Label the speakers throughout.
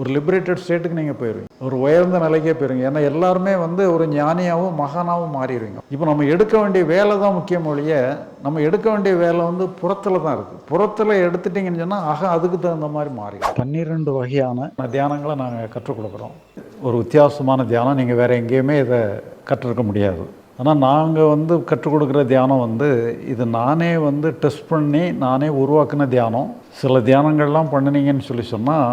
Speaker 1: ஒரு லிபரேட்டட் ஸ்டேட்டுக்கு நீங்கள் போயிடுவீங்க ஒரு உயர்ந்த நிலைக்கே போயிருங்க ஏன்னா எல்லாருமே வந்து ஒரு ஞானியாகவும் மகானாகவும் மாறிடுவீங்க. இப்போ நம்ம எடுக்க வேண்டிய வேலை தான் முக்கியம் ஒழிய நம்ம எடுக்க வேண்டிய வேலை வந்து புறத்தில் தான் இருக்குது புறத்தில் எடுத்துட்டிங்கன்னு சொன்னால் ஆக அதுக்கு தகுந்த மாதிரி மாறி பன்னிரெண்டு வகையான தியானங்களை நாங்கள் கற்றுக் கொடுக்குறோம். ஒரு வித்தியாசமான தியானம். நீங்கள் வேறு எங்கேயுமே இதை கற்றுருக்க முடியாது. ஆனால் நாங்கள் வந்து கற்றுக் கொடுக்குற தியானம் வந்து இது நானே வந்து டெஸ்ட் பண்ணி நானே உருவாக்கின தியானம். சில தியானங்கள்லாம் பண்ணினீங்கன்னு சொல்லி சொன்னால்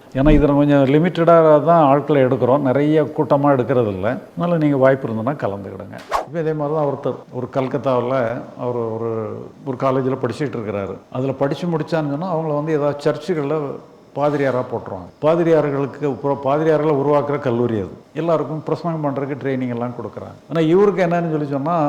Speaker 1: ஏன்னா இதில் கொஞ்சம் லிமிட்டடாக தான் ஆட்களை எடுக்கிறோம். நிறைய கூட்டமாக எடுக்கிறது இல்லை அதனால் நீங்கள் வாய்ப்பு இருந்ததுன்னா கலந்துக்கிடுங்க. இப்போ இதே மாதிரி தான் ஒருத்தர் ஒரு கல்கத்தாவில் அவர் ஒரு ஒரு காலேஜில் படிச்சுட்டு இருக்கிறாரு. அதில் படித்து முடிச்சான்னு சொன்னால் அவங்கள வந்து ஏதாவது சர்ச்சுகளில் பாதிரியாராக போட்டுருவாங்க. பாதிரியார்களுக்கு அப்புறம் பாதிரியார்களை உருவாக்குற கல்லூரி அது. எல்லாருக்கும் பிரசங்கம் பண்ணுறதுக்கு ட்ரைனிங் எல்லாம் கொடுக்குறாங்க. ஆனால் இவருக்கு என்னன்னு சொல்லி சொன்னால்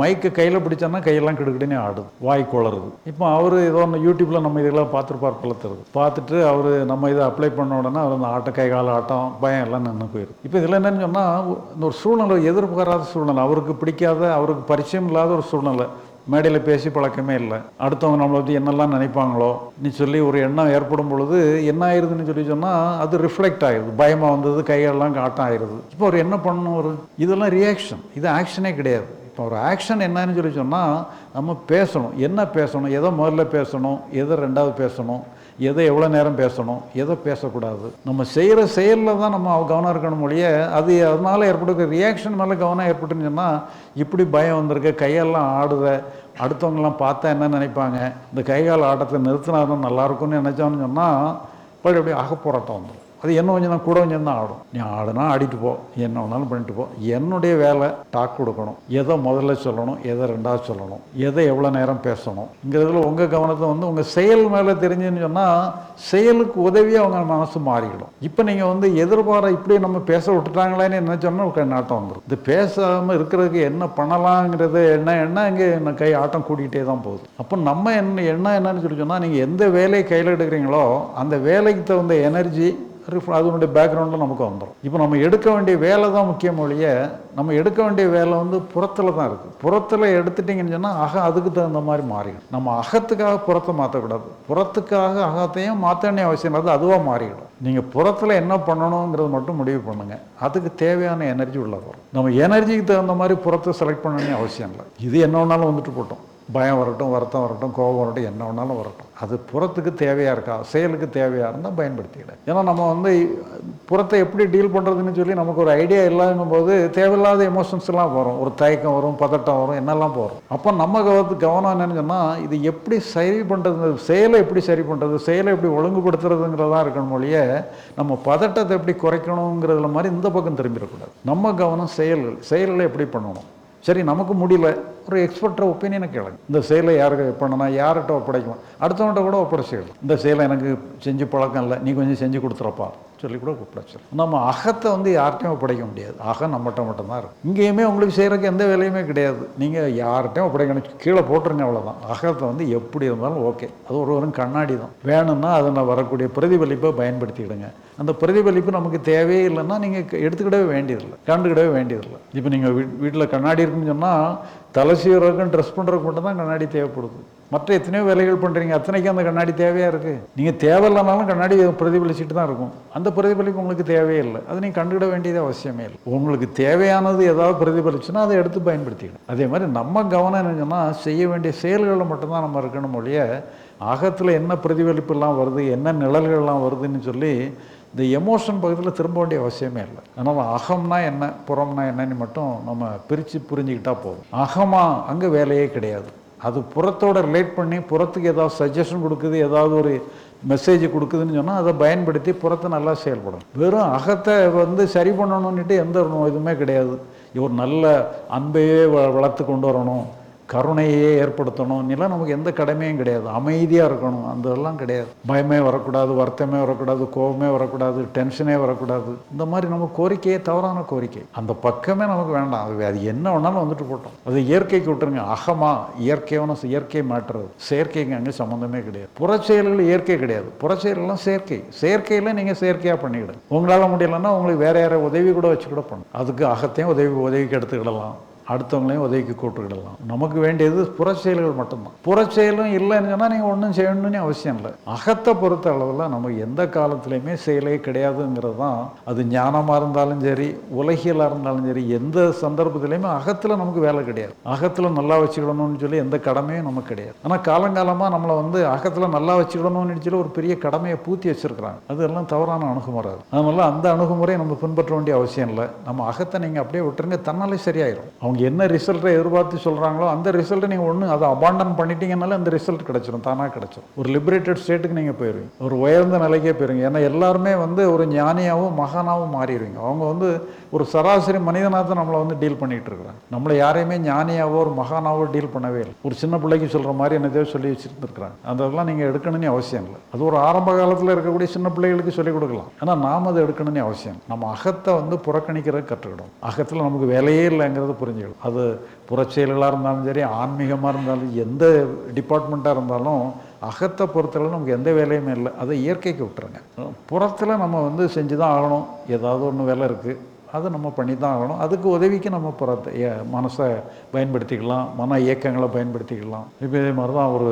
Speaker 1: மைக்கை கையில் பிடிச்சோன்னா கையெல்லாம் கிடுக்கிடுனே ஆடுது. வாய் குளருது இப்போ அவர் ஏதோ ஒன்று யூடியூப்பில் நம்ம இதெல்லாம் பார்த்துருப்பார் பழத்துறது பார்த்துட்டு அவர் நம்ம இதை அப்ளை பண்ண உடனே அவர் அந்த ஆட்டம் கை கால ஆட்டம் பயம் எல்லாம் நின்று போயிடுது இப்போ இதில் என்னென்னு சொன்னால் இந்த ஒரு சூழ்நிலை எதிர்பாராத சூழ்நிலை. அவருக்கு பிடிக்காத அவருக்கு பரிச்சயம் இல்லாத ஒரு சூழ்நிலை. மேடையில் பேசி பழக்கமே இல்லை. அடுத்தவங்க நம்மளை பற்றி என்னெல்லாம் நினைப்பாங்களோ நீ சொல்லி ஒரு எண்ணம் ஏற்படும் பொழுது என்ன ஆயிருதுன்னு சொல்லி சொன்னால் அது ரிஃப்ளெக்ட் ஆயிடுது பயமாக வந்தது கையெல்லாம் காட்டம் ஆயிடுது இப்போ ஒரு என்ன பண்ணணும் ஒரு இதெல்லாம் ரியாக்ஷன் இது ஆக்ஷனே கிடையாது. இப்போ ஒரு ஆக்ஷன் என்னன்னு சொல்லி சொன்னால் நம்ம பேசணும். என்ன பேசணும்? எதை முதல்ல பேசணும்? எதை ரெண்டாவது பேசணும்? எதை எவ்வளோ நேரம் பேசணும் எதை பேசக்கூடாது? நம்ம செய்கிற செயலில் தான் நம்ம கவனம் இருக்கணும் மொழிய அது அதனால் ஏற்படுகிற ரியாக்ஷன் மேலே கவனம் ஏற்பட்டுன்னு சொன்னால் இப்படி பயம் வந்திருக்கு கையெல்லாம் ஆடுத அடுத்தவங்கெல்லாம் பார்த்தா என்ன நினைப்பாங்க? இந்த கைகால் ஆட்டத்தை நிறுத்தினா தான் நல்லாயிருக்கும்னு நினச்சோன்னு சொன்னால் பழைய அப்படியே அகப்போராட்டம் வந்துடும் அது என்ன கொஞ்சம் தான் கூட கொஞ்சம் தான் ஆடும். நீ ஆடுனா ஆடிட்டு போ என்ன வேணாலும் பண்ணிட்டு போ. என்னுடைய வேலை டாக் கொடுக்கணும். எதை முதல்ல சொல்லணும் எதை ரெண்டாவது சொல்லணும் எதை எவ்வளோ நேரம் பேசணும்? இங்கிறதுல உங்கள் கவனத்தை வந்து உங்கள் செயல் மேலே தெரிஞ்சுன்னு சொன்னால் செயலுக்கு உதவியாக அவங்க மனசு மாறிடும். இப்போ நீங்கள் வந்து எதிர்பார இப்படி நம்ம பேச விட்டுட்டாங்களேன்னு என்ன சொன்னால் ஒரு நாட்டம் வந்துடும் இது பேசாமல் இருக்கிறதுக்கு என்ன பண்ணலாங்கிறது என்ன என்ன இங்கே என்ன கை ஆட்டம் கூட்டிகிட்டே தான் போகுது. அப்போ நம்ம என்ன என்ன என்னன்னு சொல்லி சொன்னால் நீங்கள் எந்த வேலையை கையில் எடுக்கிறீங்களோ அந்த வேலைக்கு தகுந்த எனர்ஜி ரிஃப் அதனுடைய பேக்ரவுண்டில் நமக்கு வந்துடும் இப்போ நம்ம எடுக்க வேண்டிய வேலை தான் முக்கியம் ஒழிய நம்ம எடுக்க வேண்டிய வேலை வந்து புறத்தில் தான் இருக்குது புறத்தில் எடுத்துட்டிங்கன்னு சொன்னால் அக அதுக்கு தகுந்த மாதிரி மாறிடும். நம்ம அகத்துக்காக புறத்தை மாற்றக்கூடாது புறத்துக்காக அகத்தையும் மாற்ற வேண்டிய அவசியம் இல்லை அதுவாக மாறிடும். நீங்கள் புறத்தில் என்ன பண்ணணுங்கிறது மட்டும் முடிவு பண்ணுங்கள் அதுக்கு தேவையான எனர்ஜி உள்ள வரும். நம்ம எனர்ஜிக்கு தகுந்த மாதிரி புறத்தை செலக்ட் பண்ண வேண்டிய அவசியம் இல்லை. இது என்ன வேணாலும் வந்துட்டு போட்டோம். பயம் வரட்டும் வருத்தம் வரட்டும் கோபம் வரட்டும் என்ன வேணாலும் வரட்டும். அது புறத்துக்கு தேவையாக இருக்கா? செயலுக்கு தேவையாக இருந்தால் பயன்படுத்திக்கிட. ஏன்னா நம்ம வந்து புறத்தை எப்படி டீல் பண்ணுறதுன்னு சொல்லி நமக்கு ஒரு ஐடியா இல்லாத போது தேவையில்லாத எமோஷன்ஸ் எல்லாம் வரும். ஒரு தயக்கம் வரும் பதட்டம் வரும் என்னெல்லாம் போகிறோம் அப்போ நம்ம கவனத்து கவனம் என்னன்னு சொன்னால் இது எப்படி சரி பண்ணுறது செயலை எப்படி சரி பண்ணுறது செயலை எப்படி ஒழுங்குபடுத்துறதுங்கிறதா இருக்கணும் மொழிய நம்ம பதட்டத்தை எப்படி குறைக்கணுங்கிறதுல மாதிரி இந்த பக்கம் திரும்பிடக்கூடாது. நம்ம கவனம் செயல்கள் செயல்களை எப்படி பண்ணணும்? சரி நமக்கு முடியல. ஒரு எக்ஸ்பர்ட்டை ஒப்பீனியனை கேளுங்க இந்த செயலை யாருக்கு பண்ணணும்? யார்கிட்ட ஒப்படைக்கலாம் அடுத்தவன்கிட்ட கூட ஒப்படைச்சிக்கலாம் இந்த செயலை எனக்கு செஞ்சு பழக்கம் இல்லை. நீ கொஞ்சம் செஞ்சு கொடுத்துறப்பா. சொல்லி கூட ஒப்படைச்சிடலாம் நம்ம அகத்தை வந்து யார்கிட்டையும் ஒப்படைக்க முடியாது. அகம் நம்மகிட்ட மட்டும்தான் இருக்கும். இங்கேயுமே உங்களுக்கு செய்கிறதுக்கு எந்த வேலையுமே கிடையாது. நீங்கள் யார்கிட்டையும் ஒப்படைக்கணும். கீழே போட்டுருங்க அவ்வளோதான் அகத்தை வந்து எப்படி இருந்தாலும் ஓகே. அது ஒரு ஒரு கண்ணாடி தான். வேணும்னா அதில் வரக்கூடிய பிரதிபலிப்பை பயன்படுத்திக்கிடுங்க. அந்த பிரதிபலிப்பு நமக்கு தேவையே இல்லைன்னா நீங்கள் எடுத்துக்கிடவே வேண்டியதில்லை. கண்டுக்கிடவே வேண்டியதில்லை. இப்போ நீங்கள் வீட் வீட்டில் கண்ணாடி இருக்குன்னு சொன்னால் தலை சீவரகம் ட்ரெஸ் பண்ணுறதுக்கு மட்டும் தான் கண்ணாடி தேவைப்படுது. மற்ற எத்தனையோ வேலைகள் பண்ணுறீங்க அத்தனைக்கும் அந்த கண்ணாடி தேவையாக இருக்குது நீங்கள் தேவையில்லைனாலும் கண்ணாடி பிரதிபலிச்சுட்டு தான் இருக்கும். அந்த பிரதிபலிப்பு உங்களுக்கு தேவையே இல்லை. அது நீங்கள் கண்டுகிட வேண்டியது அவசியமே இல்லை. உங்களுக்கு தேவையானது ஏதாவது பிரதிபலிச்சுன்னா அதை எடுத்து பயன்படுத்திக்கணும். அதே மாதிரி நம்ம கவனம் என்னன்னா செய்ய வேண்டிய செயல்களில் மட்டும்தான் நம்ம இருக்கணும் ஒழிய அகத்தில் என்ன பிரதிபலிப்புலாம் வருது என்ன நிழல்கள்லாம் வருதுன்னு சொல்லி இந்த எமோஷன் பக்கத்தில் திரும்ப வேண்டிய அவசியமே இல்லை. அதனால் அகம்னா என்ன புறம்னா என்னன்னு மட்டும் நம்ம பிரித்து புரிஞ்சுக்கிட்டா போதும். அகமாக அங்கே வேலையே கிடையாது. அது புறத்தோட ரிலேட் பண்ணி புறத்துக்கு ஏதாவது சஜஷன் கொடுக்குது ஏதாவது ஒரு மெசேஜ் கொடுக்குதுன்னு சொன்னால் அதை பயன்படுத்தி புறத்தை நல்லா செயல்படும் வெறும் அகத்தை வந்து சரி பண்ணணும்னுட்டு எந்த ஒரு இதுவுமே கிடையாது. ஒரு நல்ல அன்பையே வ வளர்த்து கொண்டு வரணும். கருணையே ஏற்படுத்தணும் இல்லை நமக்கு எந்த கடமையும் கிடையாது. அமைதியாக இருக்கணும். அந்த இதெல்லாம் கிடையாது. பயமே வரக்கூடாது வருத்தமே வரக்கூடாது கோபமே வரக்கூடாது டென்ஷனே வரக்கூடாது. இந்த மாதிரி நம்ம கோரிக்கையே தவறான கோரிக்கை. அந்த பக்கமே நமக்கு வேண்டாம். அது அது என்ன வேணாலும் வந்துட்டு போட்டோம். அது இயற்கைக்கு விட்டுருங்க. அகமா இயற்கையான இயற்கை மாற்றுறது. செயற்கைக்கு அங்கே சம்மந்தமே கிடையாது. புறச்செயல்கள் இயற்கை கிடையாது. புறச்செயல்கள்லாம் செயற்கை. செயற்கையில் நீங்கள் செயற்கையாக பண்ணிக்கிடுங்க. உங்களால் முடியலைன்னா உங்களுக்கு வேற யாரை உதவி கூட வச்சு கூட பண்ணும் அதுக்கு அகத்தையும் உதவி உதவிக்கு எடுத்துக்கிடலாம். அடுத்தவங்களையும் உதவிக்கு கூட்டுக்கிடலாம் நமக்கு வேண்டியது புறச்செயல்கள் மட்டும்தான். புறச்செயலும் இல்லைன்னு சொன்னால் நீங்கள் ஒன்றும் செய்யணும்னு அவசியம் இல்லை. அகத்தை பொறுத்த அளவில் நம்ம எந்த காலத்துலையுமே செயலே கிடையாதுங்கிறது தான் அது ஞானமாக இருந்தாலும் சரி உலகியலாக இருந்தாலும் சரி எந்த சந்தர்ப்பத்திலையுமே அகத்தில் நமக்கு வேலை கிடையாது. அகத்தில் நல்லா வச்சுக்கிடணும்னு சொல்லி எந்த கடமையும் நமக்கு கிடையாது. ஆனால் காலங்காலமாக நம்மளை வந்து அகத்தில் நல்லா வச்சுக்கிடணும்னு சொல்லி ஒரு பெரிய கடமையை பூத்தி வச்சிருக்கிறாங்க. அதெல்லாம் தவறான அணுகுமுறை அதனால அந்த அணுகுமுறையை நம்ம பின்பற்ற வேண்டிய அவசியம் இல்லை. நம்ம அகத்தை நீங்கள் அப்படியே விட்டுருங்க தன்னாலே சரியாயிரும். அவங்க என்ன ரிசல்ட்டை எதிர்பார்த்து சொல்கிறாங்களோ அந்த ரிசல்ட்டை நீங்கள் ஒன்று அதை அபாண்டன் பண்ணிட்டீங்கனாலே அந்த ரிசல்ட் கிடச்சிரும் தானாக கிடச்சிரும். ஒரு லிபரேட்டட் ஸ்டேட்டுக்கு நீங்கள் போயிடுவீங்க ஒரு உயர்ந்த நிலைக்கே போயிருவீங்க. ஏன்னா எல்லாருமே வந்து ஒரு ஞானியாகவும் மகானாகவும் மாறிடுவீங்க. அவங்க வந்து ஒரு சராசரி மனிதனாக தான் நம்மளை வந்து டீல் பண்ணிகிட்டு இருக்கிறாங்க. நம்மளை யாரையுமே ஞானியாவோ ஒரு மகானாவோ டீல் பண்ணவே இல்லை. ஒரு சின்ன பிள்ளைக்கு சொல்கிற மாதிரி என்னதையோ சொல்லி வச்சுருந்துருக்குறாங்க. அதெல்லாம் நீங்கள் எடுக்கணும்னு அவசியம் இல்லை. அது ஒரு ஆரம்ப காலத்தில் இருக்கக்கூடிய சின்ன பிள்ளைகளுக்கு சொல்லிக் கொடுக்கலாம். ஆனால் நாம் அதை எடுக்கணும்னு அவசியம் நம்ம அகத்தை வந்து புறக்கணிக்கிற கற்றுக்கிடும் அகத்தில் நமக்கு வேலையே இல்லைங்கிறது புரிஞ்சு புரிஞ்சுக்கணும் அது புறச்செயல்களாக இருந்தாலும் சரி ஆன்மீகமாக இருந்தாலும் எந்த டிபார்ட்மெண்ட்டாக இருந்தாலும் அகத்தை பொறுத்தளவு நமக்கு எந்த வேலையுமே இல்லை. அதை இயற்கைக்கு விட்டுருங்க. புறத்தில் நம்ம வந்து செஞ்சு தான் ஆகணும். ஏதாவது ஒன்று வேலை இருக்குது அதை நம்ம பண்ணி தான் ஆகணும். அதுக்கு உதவிக்கு நம்ம புறத்தை மனசை பயன்படுத்திக்கலாம். மன இயக்கங்களை பயன்படுத்திக்கலாம். இப்போ இதே மாதிரி தான் ஒரு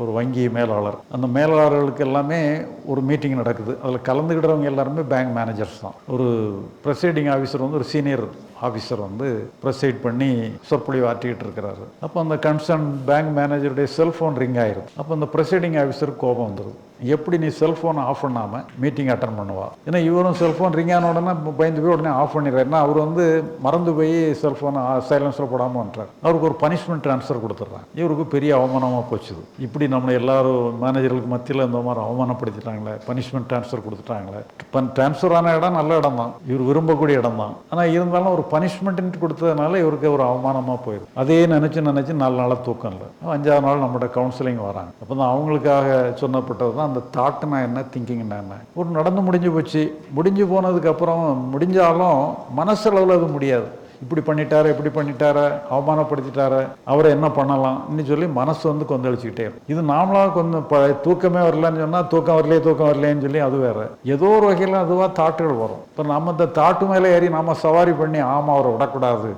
Speaker 1: ஒரு வங்கி மேலாளர். அந்த மேலாளர்களுக்கு எல்லாமே ஒரு மீட்டிங் நடக்குது. அதில் கலந்துக்கிட்டவங்க எல்லாருமே பேங்க் மேனேஜர்ஸ் தான். ஒரு ப்ரெசைடிங் ஆஃபீஸர் வந்து ஒரு சீனியர் ஆஃபீஸர் வந்து ப்ரொசைட் பண்ணி சொற்பொழிவு ஆற்றிக்கிட்டு இருக்கிறாரு. அப்போ அந்த கன்சர்ன் பேங்க் மேனேஜருடைய செல்ஃபோன் ரிங் ஆயிரும் அப்போ அந்த ப்ரொசைடிங் ஆஃபீஸருக்கு கோபம் வந்துடும் எப்படி நீ செல்ஃபோனை ஆஃப் பண்ணாமல் மீட்டிங் அட்டன் பண்ணுவா? ஏன்னா இவரும் செல்ஃபோன் ரிங் ஆன உடனே பயந்து போய் உடனே ஆஃப் பண்ணிடுறாரு ஏன்னா அவர் வந்து மறந்து போய் செல்ஃபோனை சைலன்ஸில் போடாமல் வந்துட்டார். அவருக்கு ஒரு பனிஷ்மெண்ட் ட்ரான்ஸ்ஃபர் கொடுத்துட்றாங்க. இவருக்கு பெரிய அவமானமாக போச்சுது. இப்படி நம்ம எல்லாரும் மேனேஜர்களுக்கு மத்தியில் இந்த மாதிரி அவமானப்படுத்திட்டாங்களே பனிஷ்மெண்ட் ட்ரான்ஸ்ஃபர் கொடுத்துட்டாங்களே. பன் ட்ரான்ஸ்ஃபர் ஆன இடம் நல்ல இடம் தான் இவர் விரும்பக்கூடிய இடம் தான் ஆனால் இருந்தாலும் ஒரு பனிஷ்மெண்ட்டு கொடுத்ததுனால இவருக்கு ஒரு அவமானமாக போயிடும் அதே நினச்சி நினச்சி நாலு நாளாக தூக்கம் இல்லை. அஞ்சாவது நாள் நம்மளோட கவுன்சிலிங் வராங்க. அப்போ தான் அவங்களுக்காக சொன்னப்பட்டது தான் அந்த தாட்டுனா என்ன திங்கிங்னா என்ன. ஒரு நடந்து முடிஞ்சு போச்சு. முடிஞ்சு போனதுக்கப்புறம் முடிஞ்சாலும் மனசளவில் அது முடியாது. இப்படி பண்ணிட்டாரு இப்படி பண்ணிட்டாரு அவமானப்படுத்திட்டாரு அவரை என்ன பண்ணலாம்னு சொல்லி மனசு வந்து கொந்தளிச்சுக்கிட்டே இருக்கும். இது நாமளாக கொஞ்சம் ப தூக்கமே வரலன்னு சொன்னால் தூக்கம் வரலையே தூக்கம் வரலையேன்னு சொல்லி அது வேற. ஏதோ ஒரு வகையில் அதுவாக தாட்டுகள் வரும். இப்போ நம்ம இந்த தாட்டு மேலே ஏறி நாம் சவாரி பண்ணி ஆமாம் அவரை விடக்கூடாது.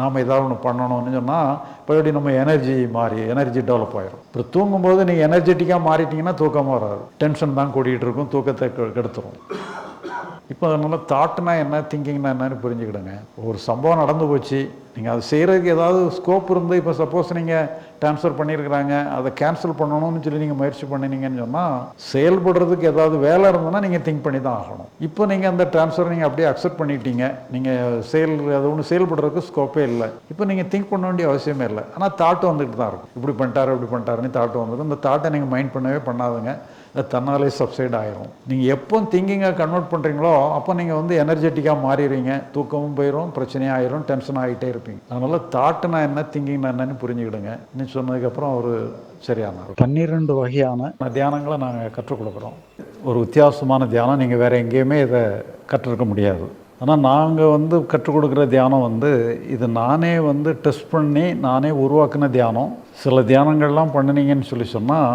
Speaker 1: நாம் ஏதாவது ஒன்று பண்ணணும்னு சொன்னால் மறுபடியும் நம்ம எனர்ஜி மாறி எனர்ஜி டெவலப் ஆகிரும் இப்போ தூங்கும்போது நீங்கள் எனர்ஜெட்டிக்காக மாறிட்டீங்கன்னா தூக்கமாக வராது. டென்ஷன் தான் கூட்டிகிட்டு இருக்கும் தூக்கத்தை கெடுத்துரும். இப்போ அதனால் தாட்டுனா என்ன திங்கிங்னா என்னன்னு புரிஞ்சுக்கிடுங்க. ஒரு சம்பவம் நடந்து போச்சு. நீங்கள் அது செய்கிறதுக்கு ஏதாவது ஸ்கோப் இருந்து இப்போ சப்போஸ் நீங்கள் ட்ரான்ஸ்ஃபர் பண்ணியிருக்கிறாங்க அதை கேன்சல் பண்ணணும்னு சொல்லி நீங்கள் முயற்சி பண்ணினீங்கன்னு சொன்னால் செயல்படுறதுக்கு ஏதாவது வேலை இருந்ததுன்னா நீங்கள் திங்க் பண்ணி தான் ஆகணும். இப்போ நீங்கள் அந்த ட்ரான்ஸ்ஃபர் நீங்கள் அப்படியே அக்செப்ட் பண்ணிட்டீங்க. நீங்கள் செயல் அது ஒன்று செயல்படுறதுக்கு ஸ்கோப்பே இல்லை. இப்போ நீங்கள் திங்க் பண்ண வேண்டிய அவசியமே இல்லை. ஆனால் தாட்டு வந்துட்டு தான் இருக்கும். இப்படி பண்ணிட்டாரு இப்படி பண்ணிட்டாருன்னு தாட்டு வந்துடும். இந்த தாட்டை நீங்கள் மைண்ட் பண்ணவே பண்ணாதுங்க. தன்னாலே சப்சைட் ஆயிரும். நீங்கள் எப்போ திங்கிங்கை கன்வெர்ட் பண்ணுறீங்களோ அப்போ நீங்கள் வந்து எனர்ஜெட்டிக்காக மாறிடுவீங்க. தூக்கமும் போயிடும் பிரச்சனையும் ஆயிரும் டென்ஷன் ஆகிட்டே இருப்பீங்க. அதனால் தாட்டுனா என்ன திங்கிங்னா என்னன்னு புரிஞ்சுக்கிடுங்க. நீ சொன்னதுக்கப்புறம் ஒரு சரியான பன்னிரெண்டு வகையான தியானங்களை நாங்கள் கற்றுக் கொடுக்குறோம். ஒரு வித்தியாசமான தியானம் நீங்கள் வேறு எங்கேயுமே இதை கற்றுருக்க முடியாது. ஆனால் நாங்கள் வந்து கற்றுக் கொடுக்குற தியானம் வந்து இது நானே வந்து டெஸ்ட் பண்ணி நானே உருவாக்கின தியானம். சில தியானங்கள்லாம் பண்ணினீங்கன்னு சொல்லி சொன்னால்